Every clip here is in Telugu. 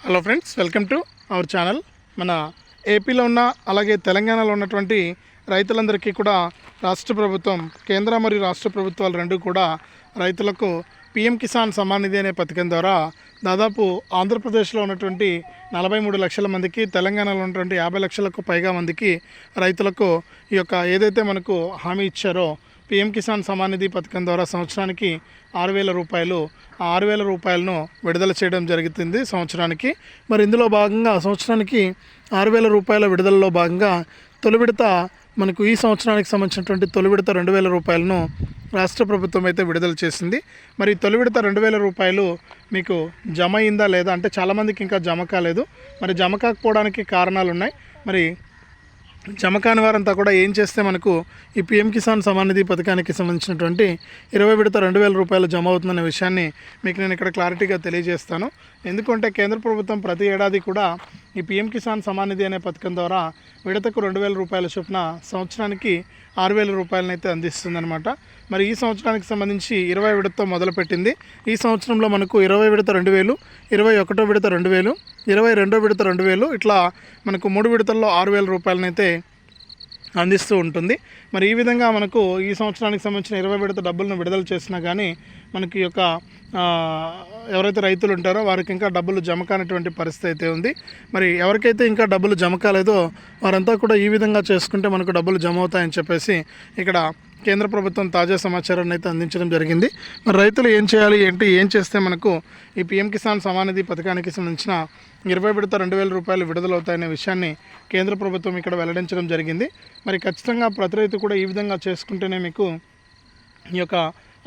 Hello friends welcome to our channel. మన ఏపీలో ఉన్న అలాగే తెలంగాణలో ఉన్నటువంటి రైతులందరికీ కూడా రాష్ట్ర ప్రభుత్వం కేంద్ర మరియు రాష్ట్ర ప్రభుత్వాలు రెండు కూడా రైతులకు పిఎం కిసాన్ సమ్మాన్ నిధి అనే పథకం ద్వారా దాదాపు ఆంధ్రప్రదేశ్లో ఉన్నటువంటి నలభై మూడు లక్షల మందికి తెలంగాణలో ఉన్నటువంటి యాభై లక్షలకు పైగా మందికి రైతులకు ఈ యొక్క ఏదైతే మనకు హామీ ఇచ్చారో పిఎం కిసాన్ సమాన్ నిధి పథకం ద్వారా సంవత్సరానికి ఆరు వేల రూపాయలు ఆ ఆరు వేల రూపాయలను విడుదల చేయడం జరుగుతుంది సంవత్సరానికి. మరి ఇందులో భాగంగా సంవత్సరానికి ఆరు వేల రూపాయల విడుదలలో భాగంగా తొలి విడత మనకు ఈ సంవత్సరానికి సంబంధించినటువంటి తొలి విడత రెండు వేల రూపాయలను రాష్ట్ర ప్రభుత్వం అయితే విడుదల చేసింది. మరి తొలి విడత రెండు వేల రూపాయలు మీకు జమ అయిందా లేదా? అంటే చాలామందికి ఇంకా జమ కాలేదు. మరి జమ కాకపోవడానికి కారణాలు ఉన్నాయి. మరి జమ కాని వారంతా కూడా ఏం చేస్తే మనకు ఈ పిఎం కిసాన్ సమాన్ నిధి పథకానికి సంబంధించినటువంటి ఇరవై విడత రెండు వేల రూపాయలు జమ అవుతుందనే విషయాన్ని మీకు నేను ఇక్కడ క్లారిటీగా తెలియజేస్తాను. ఎందుకంటే కేంద్ర ప్రభుత్వం ప్రతి ఏడాది కూడా ఈ పిఎం కిసాన్ సమానిధి అనే పథకం ద్వారా విడతకు రెండు వేల రూపాయల చొప్పున సంవత్సరానికి ఆరు వేల రూపాయలనైతే అందిస్తుందనమాట మరి ఈ సంవత్సరానికి సంబంధించి ఇరవై విడతతో మొదలుపెట్టింది. ఈ సంవత్సరంలో మనకు ఇరవై విడత రెండు వేలు ఇరవై ఒకటో విడత రెండు వేలు ఇరవై రెండో విడత రెండు వేలు ఇట్లా మనకు మూడు విడతల్లో ఆరు వేల రూపాయలనైతే అందిస్తూ ఉంటుంది. మరి ఈ విధంగా మనకు ఈ సంవత్సరానికి సంబంధించిన ఇరవై విడత డబ్బులను విడుదల చేసినా కానీ మనకి యొక్క ఎవరైతే రైతులు ఉంటారో వారికి ఇంకా డబ్బులు జమ కానటువంటి పరిస్థితి అయితే ఉంది. మరి ఎవరికైతే ఇంకా డబ్బులు జమ కాలేదో వారంతా కూడా ఈ విధంగా చేసుకుంటే మనకు డబ్బులు జమ అవుతాయని చెప్పేసి ఇక్కడ కేంద్ర ప్రభుత్వం తాజా సమాచారాన్ని అయితే అందించడం జరిగింది. మరి రైతులు ఏం చేయాలి ఏంటి ఏం చేస్తే మనకు ఈ పిఎం కిసాన్ సమానిధి పథకానికి సంబంధించిన ఇరవై విడత రెండు వేల రూపాయలు విడుదలవుతాయనే విషయాన్ని కేంద్ర ప్రభుత్వం ఇక్కడ వెల్లడించడం జరిగింది. మరి ఖచ్చితంగా ప్రతి రైతు కూడా ఈ విధంగా చేసుకుంటేనే మీకు ఈ యొక్క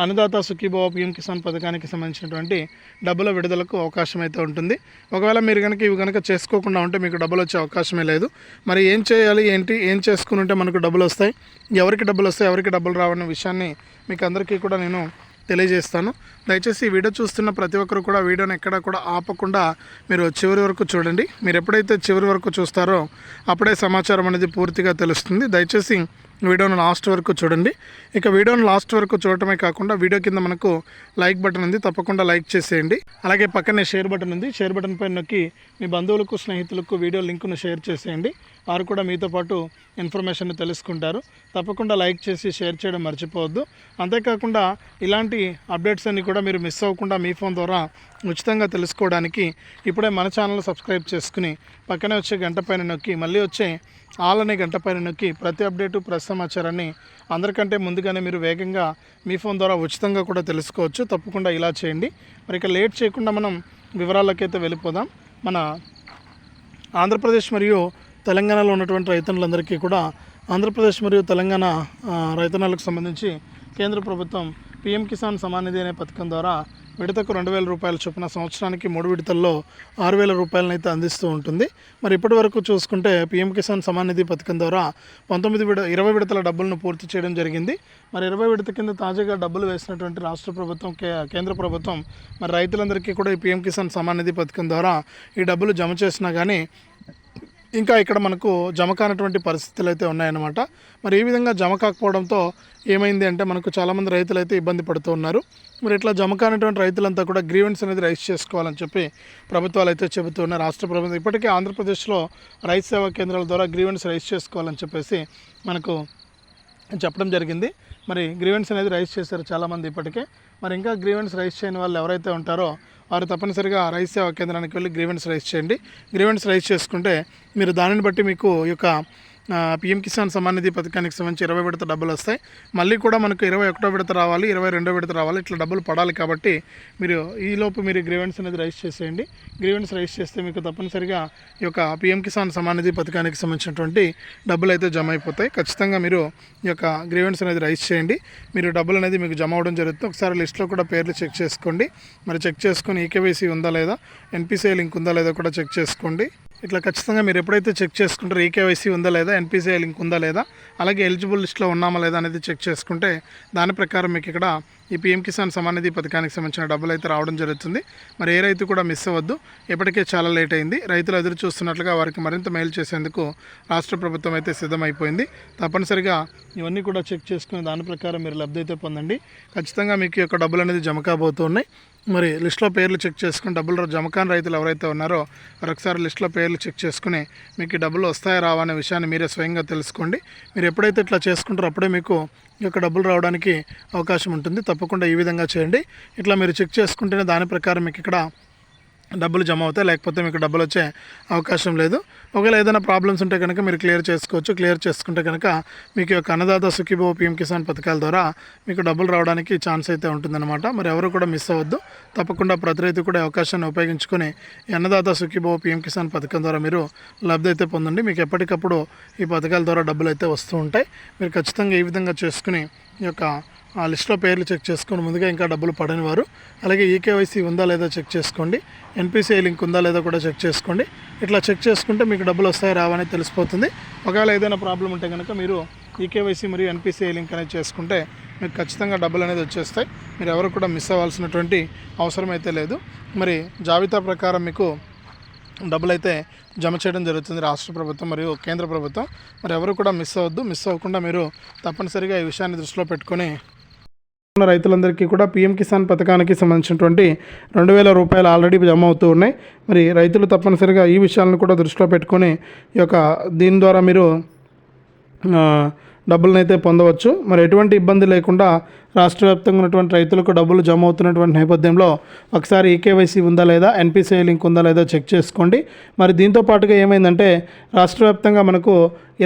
అన్నదాత సుఖీభావ పిఎం కిసాన్ పథకానికి సంబంధించినటువంటి డబ్బుల విడుదలకు అవకాశం అయితే ఉంటుంది. ఒకవేళ మీరు కనుక ఇవి కనుక చేసుకోకుండా ఉంటే మీకు డబ్బులు వచ్చే అవకాశమే లేదు. మరి ఏం చేయాలి ఏంటి ఏం చేసుకుని ఉంటే మనకు డబ్బులు వస్తాయి ఎవరికి డబ్బులు వస్తాయి ఎవరికి డబ్బులు రావన్న విషయాన్ని మీకు అందరికీ కూడా నేను తెలియజేస్తాను. దయచేసి ఈ వీడియో చూస్తున్న ప్రతి ఒక్కరు కూడా వీడియోని ఎక్కడ కూడా ఆపకుండా మీరు చివరి వరకు చూడండి. మీరు ఎప్పుడైతే చివరి వరకు చూస్తారో అప్పుడే సమాచారం అనేది పూర్తిగా తెలుస్తుంది. దయచేసి వీడియోను లాస్ట్ వరకు చూడండి. ఇక వీడియోను లాస్ట్ వరకు చూడటమే కాకుండా వీడియో కింద మనకు లైక్ బటన్ ఉంది. తప్పకుండా లైక్ చేసేయండి. అలాగే పక్కనే షేర్ బటన్ ఉంది. షేర్ బటన్ పైన నొక్కి మీ బంధువులకు స్నేహితులకు వీడియో లింకును షేర్ చేసేయండి. వారు కూడా మీతో పాటు ఇన్ఫర్మేషన్ తెలుసుకుంటారు. తప్పకుండా లైక్ చేసి షేర్ చేయడం మర్చిపోవద్దు. అంతేకాకుండా ఇలాంటి అప్డేట్స్ అన్ని కూడా మీరు మిస్ అవ్వకుండా మీ ఫోన్ ద్వారా ఉచితంగా తెలుసుకోవడానికి ఇప్పుడే మన ఛానల్ సబ్స్క్రైబ్ చేసుకుని పక్కనే వచ్చే గంట పైన నొక్కి మళ్ళీ వచ్చే ఆలనే గంట పైన నొక్కి ప్రతి అప్డేటు ప్రతి సమాచారాన్ని అందరికంటే ముందుగానే మీరు వేగంగా మీ ఫోన్ ద్వారా ఉచితంగా కూడా తెలుసుకోవచ్చు. తప్పకుండా ఇలా చేయండి. మరి ఇక లేట్ చేయకుండా మనం వివరాలకైతే వెళ్ళిపోదాం. మన ఆంధ్రప్రదేశ్ మరియు తెలంగాణలో ఉన్నటువంటి రైతన్నులందరికీ కూడా ఆంధ్రప్రదేశ్ మరియు తెలంగాణ ఆ, రైతన్నలకు సంబంధించి కేంద్ర ప్రభుత్వం పిఎం కిసాన్ సమాన్ నిధి అనే పథకం ద్వారా విడతకు రెండు వేల రూపాయల చొప్పున సంవత్సరానికి మూడు విడతల్లో ఆరు వేల రూపాయలను అయితే అందిస్తూ ఉంటుంది. మరి ఇప్పటి వరకు చూసుకుంటే పీఎం కిసాన్ సమాన్ నిధి పథకం ద్వారా పంతొమ్మిది విడ ఇరవై విడతల డబ్బులను పూర్తి చేయడం జరిగింది. మరి ఇరవై విడత కింద తాజాగా డబ్బులు వేసినటువంటి రాష్ట్ర ప్రభుత్వం కే కేంద్ర ప్రభుత్వం మరి రైతులందరికీ కూడా ఈ పీఎం కిసాన్ సమాన్ నిధి పథకం ద్వారా ఈ డబ్బులు జమ చేసినా కానీ ఇంకా ఇక్కడ మనకు జమ కానటువంటి పరిస్థితులు అయితే ఉన్నాయన్నమాట. మరి ఈ విధంగా జమ కాకపోవడంతో ఏమైంది అంటే మనకు చాలామంది రైతులు అయితే ఇబ్బంది పడుతూ ఉన్నారు. మరి ఇట్లా జమ కానటువంటి రైతులంతా కూడా గ్రీవెన్స్ అనేది రైస్ చేసుకోవాలని చెప్పి ప్రభుత్వాలు అయితే చెబుతున్నారు రాష్ట్ర ప్రభుత్వం ఇప్పటికే ఆంధ్రప్రదేశ్లో రైతు సేవా కేంద్రాల ద్వారా గ్రీవెన్స్ రైస్ చేసుకోవాలని చెప్పేసి మనకు చెప్పడం జరిగింది. మరి గ్రీవెన్స్ అనేది రైస్ చేశారు చాలామంది ఇప్పటికే. మరి ఇంకా గ్రీవెన్స్ రైస్ చేయని వాళ్ళు ఎవరైతే ఉంటారో వారు తప్పనిసరిగా రైస్ సేవా కేంద్రానికి వెళ్ళి గ్రీవెన్స్ రైస్ చేయండి. గ్రీవెన్స్ రైస్ చేసుకుంటే మీరు దానిని బట్టి మీకు ఈ యొక్క పిఎం కిసాన్ సమ్మాన్ నిధి పథకానికి సంబంధించి ఇరవై విడత డబ్బులు వస్తాయి. మళ్ళీ కూడా మనకు ఇరవై ఒకటో విడత రావాలి ఇరవై రెండో విడత రావాలి ఇట్లా డబ్బులు పడాలి కాబట్టి మీరు ఈలోపు మీరు గ్రీవెన్స్ అనేది రైస్ చేసేయండి. గ్రీవెన్స్ రైస్ చేస్తే మీకు తప్పనిసరిగా ఈ యొక్క పిఎం కిసాన్ సమ్మాన్ నిధి పథకానికి సంబంధించినటువంటి డబ్బులు అయితే జమ అయిపోతాయి. ఖచ్చితంగా మీరు ఈ యొక్క గ్రీవెన్స్ అనేది రైస్ చేయండి. మీరు డబ్బులు అనేది మీకు జమ అవడం జరుగుతుంది. ఒకసారి లిస్ట్లో కూడా పేర్లు చెక్ చేసుకోండి. మరి చెక్ చేసుకొని ఈకేవైసీ ఉందా లేదా ఎన్పిసిఐ లింక్ ఉందా లేదా కూడా చెక్ చేసుకోండి. ఇట్లా ఖచ్చితంగా మీరు ఎప్పుడైతే చెక్ చేసుకుంటారో ఈకేవైసీ ఉందా లేదా ఎన్పిసిఐ లింక్ ఉందా లేదా అలాగే ఎలిజిబుల్ లిస్ట్లో ఉన్నామా లేదా అనేది చెక్ చేసుకుంటే దాని ప్రకారం మీకు ఇక్కడ ఈ పీఎం కిసాన్ సమానిధి పథకానికి సంబంధించిన డబ్బులు అయితే రావడం జరుగుతుంది. మరి ఏ రైతు కూడా మిస్ అవ్వద్దు. ఇప్పటికే చాలా లేట్ అయింది. రైతులు ఎదురు చూస్తున్నట్లుగా వారికి మరింత మేలు చేసేందుకు రాష్ట్ర ప్రభుత్వం అయితే సిద్ధమైపోయింది. తప్పనిసరిగా ఇవన్నీ కూడా చెక్ చేసుకుని దాని ప్రకారం మీరు లబ్ధి అయితే పొందండి. ఖచ్చితంగా మీకు యొక్క డబ్బులు అనేది జమ కాబోతున్నాయి మరి లిస్ట్లో పేర్లు చెక్ చేసుకుని డబ్బులు జమ కాని రైతులు ఎవరైతే ఉన్నారో మరొకసారి లిస్ట్లో పేర్లు చెక్ చేసుకుని మీకు డబ్బులు వస్తాయా రావా అనే విషయాన్ని మీరే స్వయంగా తెలుసుకోండి. మీరు ఎప్పుడైతే ఇట్లా చేసుకుంటారో అప్పుడే మీకు ఈ యొక్క డబ్బులు రావడానికి అవకాశం ఉంటుంది. తప్పకుండా ఈ విధంగా చేయండి. ఇట్లా మీరు చెక్ చేసుకుంటేనే దాని ప్రకారం మీకు ఇక్కడ డబ్బులు జమ అవుతాయి లేకపోతే మీకు డబ్బులు వచ్చే అవకాశం లేదు. ఒకవేళ ఏదైనా ప్రాబ్లమ్స్ ఉంటే కనుక మీరు క్లియర్ చేసుకోవచ్చు. క్లియర్ చేసుకుంటే కనుక మీకు యొక్క అన్నదాత సుఖీభో పీఎం కిసాన్ పథకాల ద్వారా మీకు డబ్బులు రావడానికి ఛాన్స్ అయితే ఉంటుందన్నమాట. మరి ఎవరు కూడా మిస్ అవ్వద్దు. తప్పకుండా ప్రతి రైతు కూడా అవకాశాన్ని ఉపయోగించుకొని అన్నదాత సుఖీభో పీఎం కిసాన్ పథకం ద్వారా మీరు లబ్ధి అయితే పొందండి. మీకు ఎప్పటికప్పుడు ఈ పథకాల ద్వారా డబ్బులు అయితే వస్తూ ఉంటాయి. మీరు ఖచ్చితంగా ఈ విధంగా చేసుకుని ఈ యొక్క ఆ లిస్ట్లో పేర్లు చెక్ చేసుకుని ముందుగా ఇంకా డబ్బులు పడని వారు అలాగే ఈకేవైసీ ఉందా లేదా చెక్ చేసుకోండి. ఎన్పిసిఐ లింక్ ఉందా లేదా కూడా చెక్ చేసుకోండి. ఇట్లా చెక్ చేసుకుంటే మీకు డబ్బులు వస్తాయి రావని తెలిసిపోతుంది. ఒకవేళ ఏదైనా ప్రాబ్లం ఉంటే కనుక మీరు ఈకేవైసీ మరియు ఎన్పిసిఐ లింక్ అనేది చేసుకుంటే మీకు ఖచ్చితంగా డబ్బులు అనేది వచ్చేస్తాయి. మీరు ఎవరు కూడా మిస్ అవ్వాల్సినటువంటి అవసరం అయితే లేదు. మరి జాబితా ప్రకారం మీకు డబ్బులు అయితే జమ చేయడం జరుగుతుంది రాష్ట్ర ప్రభుత్వం మరియు కేంద్ర ప్రభుత్వం. మరి ఎవరు కూడా మిస్ అవ్వద్దు. మిస్ అవ్వకుండా మీరు తప్పనిసరిగా ఈ విషయాన్ని దృష్టిలో పెట్టుకొని రైతులందరికీ కూడా పీఎం కిసాన్ పథకానికి సంబంధించినటువంటి రెండు వేల రూపాయలు ఆల్రెడీ జమ అవుతూ ఉన్నాయి. మరి రైతులు తప్పనిసరిగా ఈ విషయాలను కూడా దృష్టిలో పెట్టుకొని ఈ యొక్క దీని ద్వారా మీరు డబ్బులను అయితే పొందవచ్చు. మరి ఎటువంటి ఇబ్బంది లేకుండా రాష్ట్ర వ్యాప్తంగా ఉన్నటువంటి రైతులకు డబ్బులు జమ అవుతున్నటువంటి నేపథ్యంలో ఒకసారి ఈకేవైసీ ఉందా లేదా ఎన్పిసిఐ లింక్ ఉందా లేదా చెక్ చేసుకోండి. మరి దీంతో పాటుగా ఏమైందంటే రాష్ట్ర వ్యాప్తంగా మనకు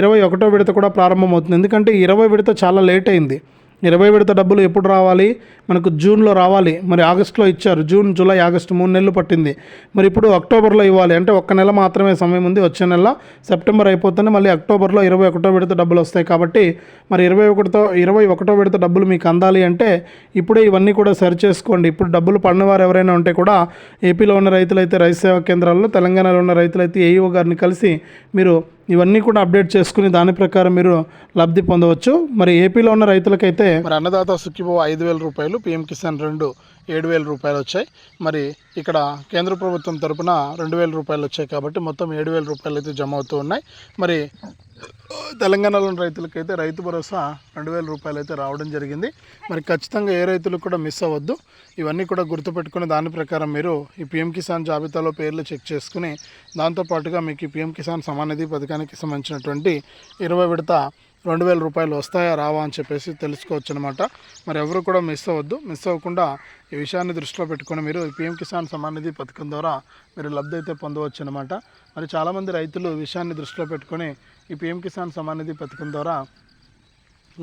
ఇరవై ఒకటో విడత కూడా ప్రారంభమవుతుంది. ఎందుకంటే ఇరవై విడత చాలా లేట్ అయింది. ఇరవై విడత డబ్బులు ఎప్పుడు రావాలి? మనకు జూన్లో రావాలి. మరి ఆగస్టులో ఇచ్చారు. జూన్ జూలై ఆగస్టు మూడు నెలలు పట్టింది. మరి ఇప్పుడు అక్టోబర్లో ఇవ్వాలి. అంటే ఒక్క నెల మాత్రమే సమయం ఉంది. వచ్చే నెల సెప్టెంబర్ అయిపోతేనే మళ్ళీ అక్టోబర్లో ఇరవై ఒకటో విడత డబ్బులు వస్తాయి కాబట్టి మరి ఇరవై ఒకటితో ఇరవై ఒకటో విడత డబ్బులు మీకు అందాలి అంటే ఇప్పుడే ఇవన్నీ కూడా సరి చేసుకోండి. ఇప్పుడు డబ్బులు పడినవారు ఎవరైనా ఉంటే కూడా ఏపీలో ఉన్న రైతులైతే రైతు సేవా కేంద్రాల్లో తెలంగాణలో ఉన్న రైతులైతే ఏఈఓ గారిని కలిసి మీరు ఇవన్నీ కూడా అప్డేట్ చేసుకుని దాని ప్రకారం మీరు లబ్ధి పొందవచ్చు. మరి ఏపీలో ఉన్న రైతులకైతే మరి అన్నదాత సుఖీభో ఐదు వేల రూపాయలు పిఎం కిసాన్ రెండు ఏడు వేల రూపాయలు వచ్చాయి. మరి ఇక్కడ కేంద్ర ప్రభుత్వం తరపున రెండు వేల రూపాయలు వచ్చాయి కాబట్టి మొత్తం ఏడు వేల రూపాయలు అయితే జమ అవుతూ ఉన్నాయి. మరి తెలంగాణలోని రైతులకైతే రైతు భరోసా రెండు వేల రూపాయలు అయితే రావడం జరిగింది. మరి ఖచ్చితంగా ఏ రైతులు కూడా మిస్ అవ్వద్దు. ఇవన్నీ కూడా గుర్తుపెట్టుకుని దాని ప్రకారం మీరు ఈ పిఎం కిసాన్ జాబితాలో పేర్లు చెక్ చేసుకుని దాంతోపాటుగా మీకు ఈ పిఎం కిసాన్ సమానిధి పథకానికి సంబంధించినటువంటి ఇరవై విడత రెండు వేల రూపాయలు వస్తాయా రావా అని చెప్పేసి తెలుసుకోవచ్చు అనమాట మరి ఎవరు కూడా మిస్ అవ్వద్దు. మిస్ అవ్వకుండా ఈ విషయాన్ని దృష్టిలో పెట్టుకొని మీరు పీఎం పిఎం కిసాన్ సమాన్ నిధి పథకం ద్వారా మీరు లబ్ధి అయితే పొందవచ్చు అనమాట మరి చాలామంది రైతులు విషయాన్ని దృష్టిలో పెట్టుకొని ఈ పిఎం కిసాన్ సమాన్ నిధి పథకం ద్వారా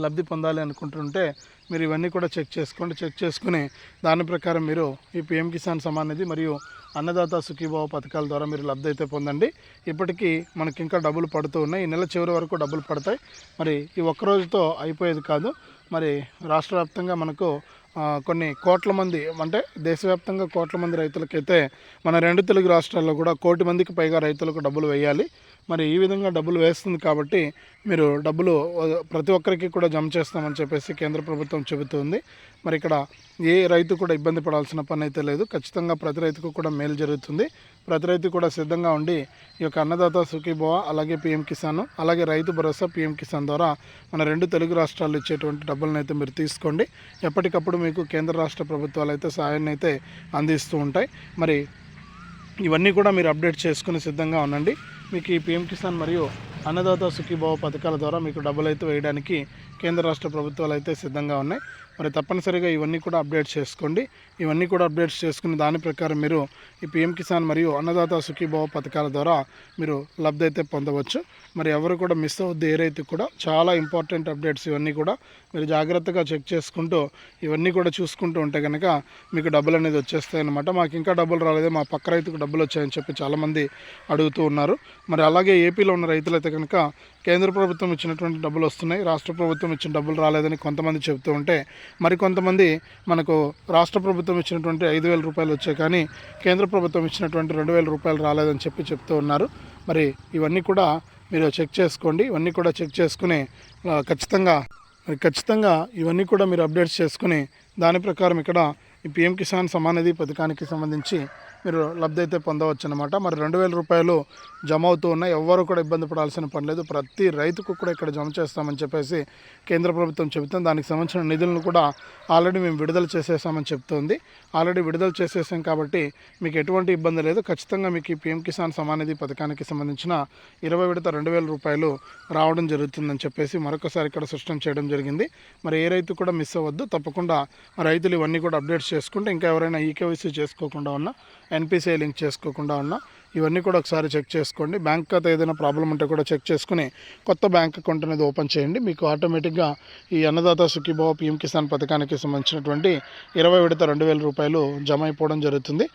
లబ్ధి పొందాలి అనుకుంటుంటే మీరు ఇవన్నీ కూడా చెక్ చేసుకోండి. చెక్ చేసుకుని దాని ప్రకారం మీరు ఈ పిఎం కిసాన్ సమాన్ నిధి మరియు అన్నదాత సుఖీభావ పథకాల ద్వారా మీరు లబ్ధి అయితే పొందండి. ఇప్పటికీ మనకి ఇంకా డబ్బులు పడుతూ ఉన్నాయి. ఈ నెల చివరి వరకు డబ్బులు పడతాయి. మరి ఈ ఒక్క రోజుతో అయిపోయేది కాదు. మరి రాష్ట్ర వ్యాప్తంగా మనకు కొన్ని కోట్ల మంది అంటే దేశవ్యాప్తంగా కోట్ల మంది రైతులకైతే మన రెండు తెలుగు రాష్ట్రాల్లో కూడా కోటి మందికి పైగా రైతులకు డబ్బులు వేయాలి. మరి ఈ విధంగా డబ్బులు వేస్తుంది కాబట్టి మీరు డబ్బులు ప్రతి ఒక్కరికి కూడా జమ చేస్తామని చెప్పేసి కేంద్ర ప్రభుత్వం చెబుతుంది. మరి ఇక్కడ ఏ రైతు కూడా ఇబ్బంది పడాల్సిన పని అయితే లేదు. ఖచ్చితంగా ప్రతి రైతుకు కూడా మేలు జరుగుతుంది. ప్రతి రైతు కూడా సిద్ధంగా ఉండి ఈ యొక్క అన్నదాత సుఖీభవ అలాగే పిఎం కిసాన్ అలాగే రైతు భరోసా పిఎం కిసాన్ ద్వారా మన రెండు తెలుగు రాష్ట్రాలు ఇచ్చేటువంటి డబ్బులను అయితే మీరు తీసుకోండి. ఎప్పటికప్పుడు మీకు కేంద్ర రాష్ట్ర ప్రభుత్వాలు అయితే సహాయాన్ని అయితే అందిస్తూ ఉంటాయి. మరి ఇవన్నీ కూడా మీరు అప్డేట్ చేసుకుని సిద్ధంగా ఉండండి. మీకు ఈ పిఎం కిసాన్ మరియు అన్నదాత సుఖీభావ పథకాల ద్వారా మీకు డబ్బులు అయితే వేయడానికి కేంద్ర రాష్ట్ర ప్రభుత్వాలు అయితే సిద్ధంగా ఉన్నాయి. మరి తప్పనిసరిగా ఇవన్నీ కూడా అప్డేట్ చేసుకోండి. ఇవన్నీ కూడా అప్డేట్స్ చేసుకుని దాని ప్రకారం మీరు ఈ పిఎం కిసాన్ మరియు అన్నదాత సుఖీభావ పథకాల ద్వారా మీరు లబ్ధి అయితే పొందవచ్చు. మరి ఎవరు కూడా మిస్ అవుద్ది ఏరైతే కూడా చాలా ఇంపార్టెంట్ అప్డేట్స్ ఇవన్నీ కూడా మీరు జాగ్రత్తగా చెక్ చేసుకుంటూ ఇవన్నీ కూడా చూసుకుంటూ ఉంటే కనుక మీకు డబ్బులు అనేది వచ్చేస్తాయి అనమాట మాకు ఇంకా డబ్బులు రాలేదు మా పక్క రైతుకు డబ్బులు వచ్చాయని చెప్పి చాలామంది అడుగుతూ ఉన్నారు. మరి అలాగే ఏపీలో ఉన్న రైతులైతే కనుక కేంద్ర ప్రభుత్వం ఇచ్చినటువంటి డబ్బులు వస్తున్నాయి. రాష్ట్ర ప్రభుత్వం ఇచ్చిన డబ్బులు రాలేదని కొంతమంది చెబుతూ ఉంటే మరి కొంతమంది మనకు రాష్ట్ర ప్రభుత్వం ఇచ్చినటువంటి ఐదు వేల రూపాయలు వచ్చాయి కానీ కేంద్ర ప్రభుత్వం ఇచ్చినటువంటి రెండు వేల రూపాయలు రాలేదని చెప్పి చెప్తూ ఉన్నారు. మరి ఇవన్నీ కూడా మీరు చెక్ చేసుకోండి. ఇవన్నీ కూడా చెక్ చేసుకుని ఖచ్చితంగా మరి ఖచ్చితంగా ఇవన్నీ కూడా మీరు అప్డేట్స్ చేసుకుని దాని ప్రకారం ఇక్కడ ఈ పిఎం కిసాన్ సమాన్ నిధి పథకానికి సంబంధించి మీరు లబ్ధి అయితే పొందవచ్చు అనమాట మరి రెండు వేల రూపాయలు జమ అవుతూ ఉన్నాయి ఎవ్వరు కూడా ఇబ్బంది పడాల్సిన పని లేదు. ప్రతి రైతుకు కూడా ఇక్కడ జమ చేస్తామని చెప్పేసి కేంద్ర ప్రభుత్వం చెబుతుంది. దానికి సంబంధించిన నిధులను కూడా ఆల్రెడీ మేము విడుదల చేసేసామని చెప్తోంది. ఆల్రెడీ విడుదల చేసేసాం కాబట్టి మీకు ఎటువంటి ఇబ్బంది లేదు. ఖచ్చితంగా మీకు ఈ పిఎం కిసాన్ సమానిధి పథకానికి సంబంధించిన ఇరవై విడత రెండు వేల రూపాయలు రావడం జరుగుతుందని చెప్పేసి మరొకసారి ఇక్కడ స్పష్టం చేయడం జరిగింది. మరి ఏ రైతు కూడా మిస్ అవ్వద్దు. తప్పకుండా రైతులు ఇవన్నీ కూడా అప్డేట్స్ చేసుకుంటే ఇంకా ఎవరైనా ఈకేవైసీ చేసుకోకుండా ఉన్నా ఎన్పిసిఐ లింక్ చేసుకోకుండా ఉన్నా ఇవన్నీ కూడా ఒకసారి చెక్ చేసుకోండి. బ్యాంక్ ఖాతా ఏదైనా ప్రాబ్లం ఉంటే కూడా చెక్ చేసుకుని కొత్త బ్యాంక్ అకౌంట్ అనేది ఓపెన్ చేయండి. మీకు ఆటోమేటిక్గా ఈ అన్నదాత సుఖీభావ పిఎం కిసాన్ పథకానికి సంబంధించినటువంటి ఇరవై విడత రెండు వేల రూపాయలు జమ అయిపోవడం జరుగుతుంది.